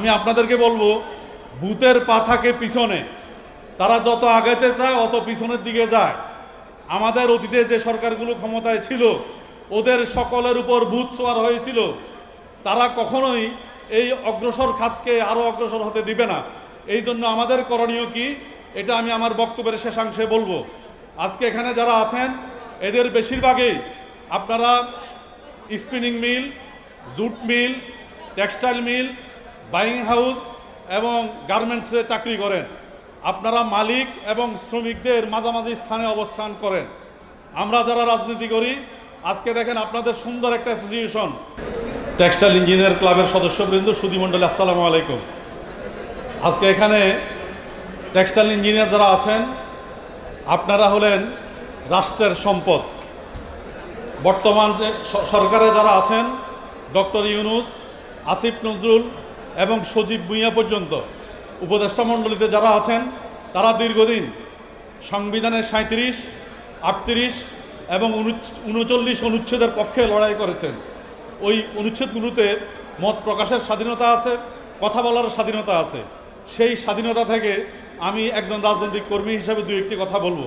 আমি আপনাদেরকে বলব, ভূতের পাথাকে পিছনে, তারা যত আগাইতে চায়, অত পিছনের দিকে যায়। আমাদের অতীতে যে সরকারগুলো ক্ষমতায় ছিল, ওদের সকলের উপর ভূত ছোয়ার হয়েছিল। তারা কখনোই এই অগ্রসর খাতকে আরও অগ্রসর হতে দিবে না। এই জন্য আমাদের করণীয় কি, এটা আমি আমার বক্তব্যের শেষাংশে বলব। আজকে এখানে যারা আছেন, এদের বেশিরভাগই আপনারা spinning mill jute mill textile mill buying house এবং গার্মেন্টসে চাকরি করেন। আপনারা মালিক এবং শ্রমিকদের মাঝামাঝি স্থানে অবস্থান করেন। আমরা যারা রাজনীতি করি, আজকে দেখেন আপনাদের সুন্দর একটা অ্যাসোসিয়েশন টেক্সটাইল ইঞ্জিনিয়ার ক্লাবের সদস্যবৃন্দ সুদীমণ্ডলী আসসালামু আলাইকুম। আজকে এখানে টেক্সটাইল ইঞ্জিনিয়ার যারা আছেন, আপনারা হলেন রাষ্ট্রের সম্পদ। বর্তমান সরকারে যারা আছেন, ডক্টর ইউনুস, আসিফ নজরুল এবং সজীব ভুঁইয়া পর্যন্ত উপদেষ্টা মণ্ডলীতে যারা আছেন, তারা দীর্ঘদিন সংবিধানের সাঁত্রিশ আটত্রিশ এবং উনচল্লিশ অনুচ্ছেদের পক্ষে লড়াই করেছেন। ওই অনুচ্ছেদগুলোতে মত প্রকাশের স্বাধীনতা আছে, কথা বলার স্বাধীনতা আছে। সেই স্বাধীনতা থেকে আমি একজন রাজনৈতিক কর্মী হিসেবে দু একটি কথা বলব।